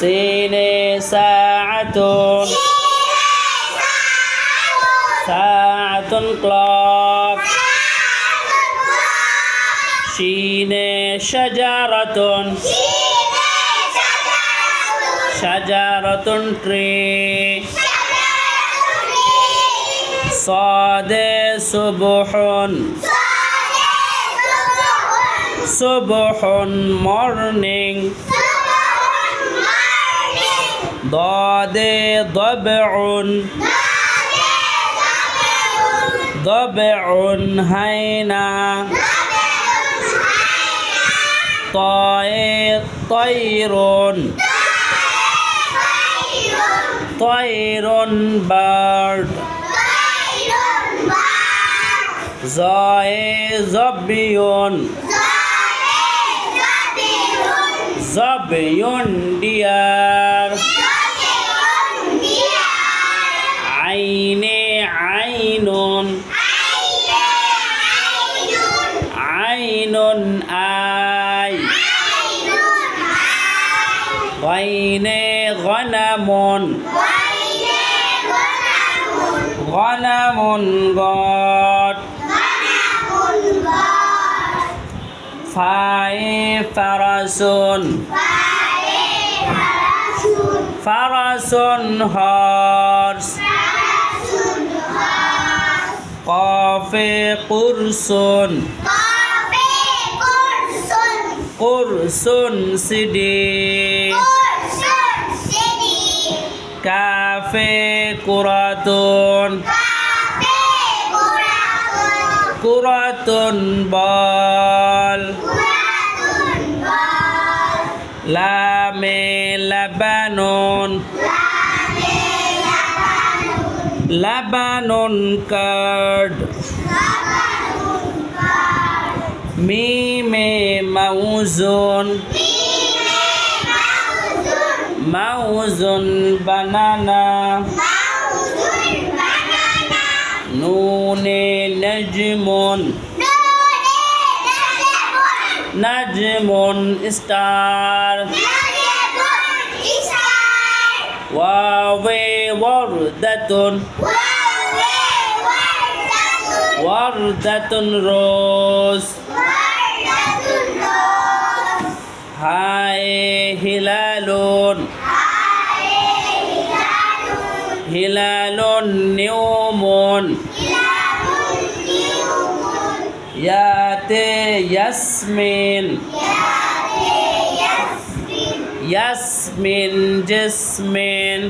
سين ساعة ساعة clock شين شجرة شجرة تري صاد صبح صبح morning ضاد ضبع ضبع هينا طائر طير طير bird زاي زبي زبي ديار عين آي غين غنم غنم God phi ফারাসুন ফারাসুন horse coffee কুরসুন কুরসুন সিডি। কাফে কুরাতুন। কুরাতুন। বল। লামে লাবানুন। লাবানুন। কার্ড। মিমে মাউজুন। মাউজুন বানানা। নুনে নজমুন। নজমুন স্টার। ওয়াবে ওয়ারদাতুন। ওয়ারদাতুন রোজ। হায় হিলালুন। হিলালুন নিউমুন ইয়াতে ইয়াসমিন। ইয়াসমিন জেসমিন।